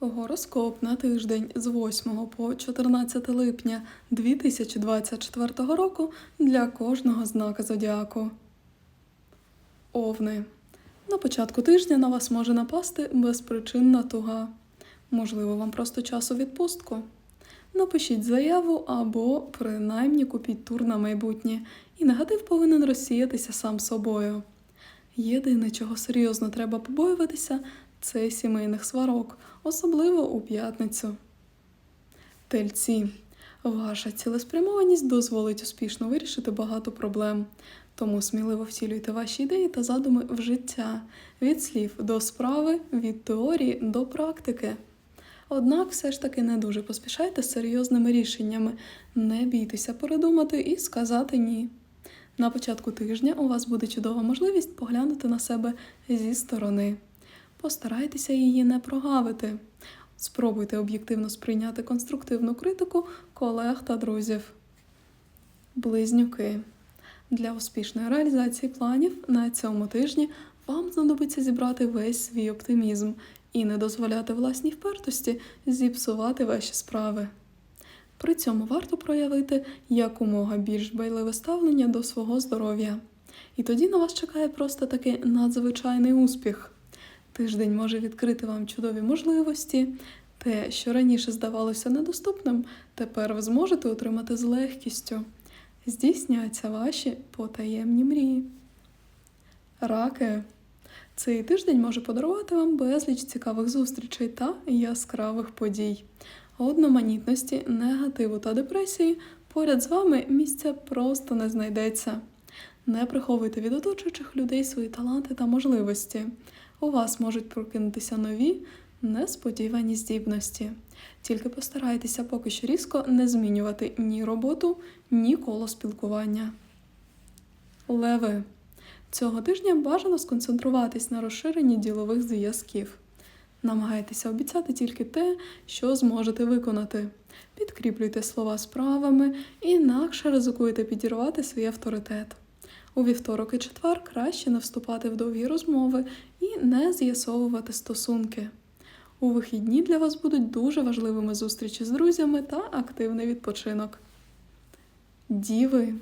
Гороскоп на тиждень з 8 по 14 липня 2024 року для кожного знака зодіаку. Овни. На початку тижня на вас може напасти безпричинна туга. Можливо, вам просто час у відпустку. Напишіть заяву або принаймні купіть тур на майбутнє, і негатив повинен розсіятися сам собою. Єдине, чого серйозно треба побоюватися, це сімейних сварок, особливо у п'ятницю. Тельці. Ваша цілеспрямованість дозволить успішно вирішити багато проблем. Тому сміливо втілюйте ваші ідеї та задуми в життя від слів до справи, від теорії до практики. Однак все ж таки не дуже поспішайте з серйозними рішеннями, не бійтеся передумати і сказати ні. На початку тижня у вас буде чудова можливість поглянути на себе зі сторони. Постарайтеся її не прогавити. Спробуйте об'єктивно сприйняти конструктивну критику колег та друзів. Близнюки. Для успішної реалізації планів на цьому тижні вам знадобиться зібрати весь свій оптимізм і не дозволяти власній впертості зіпсувати ваші справи. При цьому варто проявити якомога більш дбайливе ставлення до свого здоров'я. І тоді на вас чекає просто такий надзвичайний успіх. Тиждень може відкрити вам чудові можливості. Те, що раніше здавалося недоступним, тепер ви зможете отримати з легкістю. Здійсняться ваші потаємні мрії. Раки. Цей тиждень може подарувати вам безліч цікавих зустрічей та яскравих подій. Одноманітності, негативу та депресії поряд з вами місця просто не знайдеться. Не приховуйте від оточуючих людей свої таланти та можливості. У вас можуть прокинутися нові, несподівані здібності. Тільки постарайтеся поки що різко не змінювати ні роботу, ні коло спілкування. Леви. Цього тижня бажано сконцентруватись на розширенні ділових зв'язків. Намагайтеся обіцяти тільки те, що зможете виконати. Підкріплюйте слова справами, інакше ризикуєте підірвати свій авторитет. У вівторок і четвер краще не вступати в довгі розмови і не з'ясовувати стосунки. У вихідні для вас будуть дуже важливими зустрічі з друзями та активний відпочинок. Діви.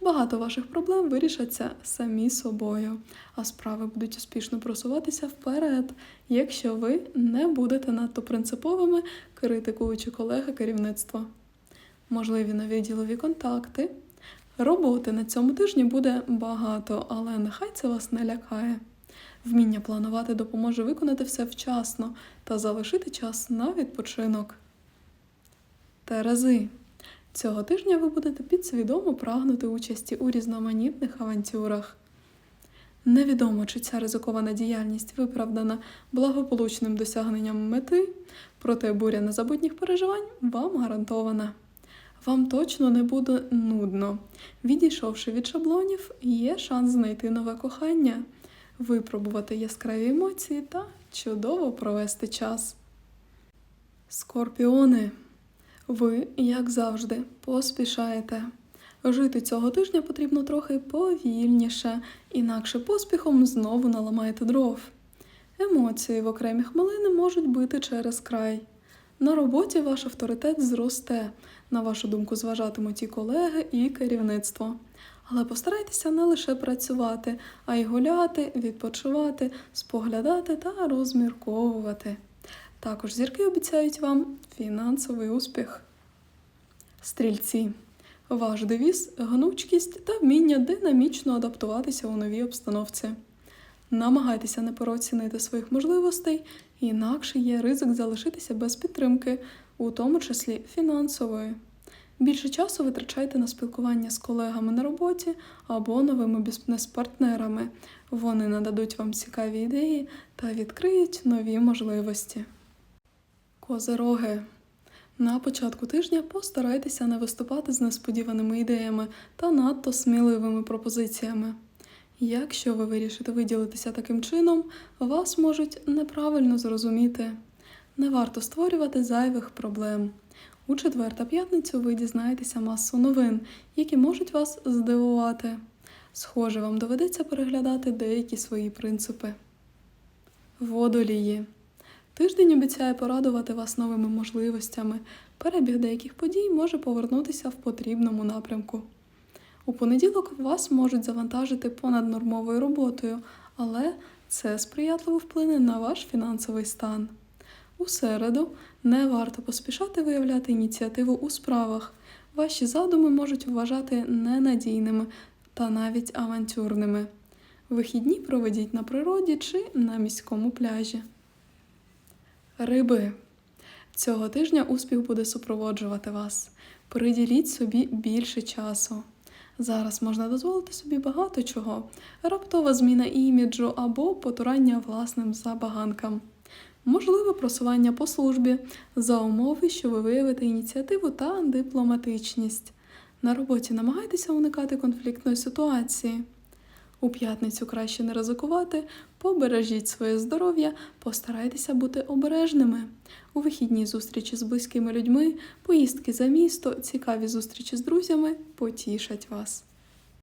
Багато ваших проблем вирішаться самі собою, а справи будуть успішно просуватися вперед, якщо ви не будете надто принциповими, критикуючи колеги керівництва. Можливі нові ділові контакти. Роботи на цьому тижні буде багато, але нехай це вас не лякає. Вміння планувати допоможе виконати все вчасно та залишити час на відпочинок. Терези. Цього тижня ви будете підсвідомо прагнути участі у різноманітних авантюрах. Невідомо, чи ця ризикована діяльність виправдана благополучним досягненням мети, проте буря незабутніх переживань вам гарантована. Вам точно не буде нудно. Відійшовши від шаблонів, є шанс знайти нове кохання, випробувати яскраві емоції та чудово провести час. Скорпіони. Ви, як завжди, поспішаєте. Жити цього тижня потрібно трохи повільніше, інакше поспіхом знову наламаєте дров. Емоції в окремі хмелини можуть бити через край. На роботі ваш авторитет зросте, на вашу думку, зважатимуть і колеги, і керівництво. Але постарайтеся не лише працювати, а й гуляти, відпочивати, споглядати та розмірковувати. Також зірки обіцяють вам фінансовий успіх. Стрільці. Ваш девіз гнучкість та вміння динамічно адаптуватися у новій обстановці. Намагайтеся не переоцінити своїх можливостей, інакше є ризик залишитися без підтримки, у тому числі фінансової. Більше часу витрачайте на спілкування з колегами на роботі або новими бізнес-партнерами. Вони нададуть вам цікаві ідеї та відкриють нові можливості. Козероги. На початку тижня постарайтеся не виступати з несподіваними ідеями та надто сміливими пропозиціями. Якщо ви вирішите виділитися таким чином, вас можуть неправильно зрозуміти. Не варто створювати зайвих проблем. У четвер та п'ятницю ви дізнаєтеся масу новин, які можуть вас здивувати. Схоже, вам доведеться переглядати деякі свої принципи. Водолії. Тиждень обіцяє порадувати вас новими можливостями. Перебіг деяких подій може повернутися в потрібному напрямку. У понеділок вас можуть завантажити понаднормовою роботою, але це сприятливо вплине на ваш фінансовий стан. У середу не варто поспішати виявляти ініціативу у справах. Ваші задуми можуть вважати ненадійними та навіть авантюрними. Вихідні проведіть на природі чи на міському пляжі. Риби. Цього тижня успіх буде супроводжувати вас. Приділіть собі більше часу. Зараз можна дозволити собі багато чого: раптова зміна іміджу або потурання власним забаганкам. Можливе просування по службі за умови, що ви виявите ініціативу та дипломатичність. На роботі намагайтеся уникати конфліктної ситуації. У п'ятницю краще не ризикувати, побережіть своє здоров'я, постарайтеся бути обережними. У вихідні зустрічі з близькими людьми, поїздки за місто, цікаві зустрічі з друзями потішать вас.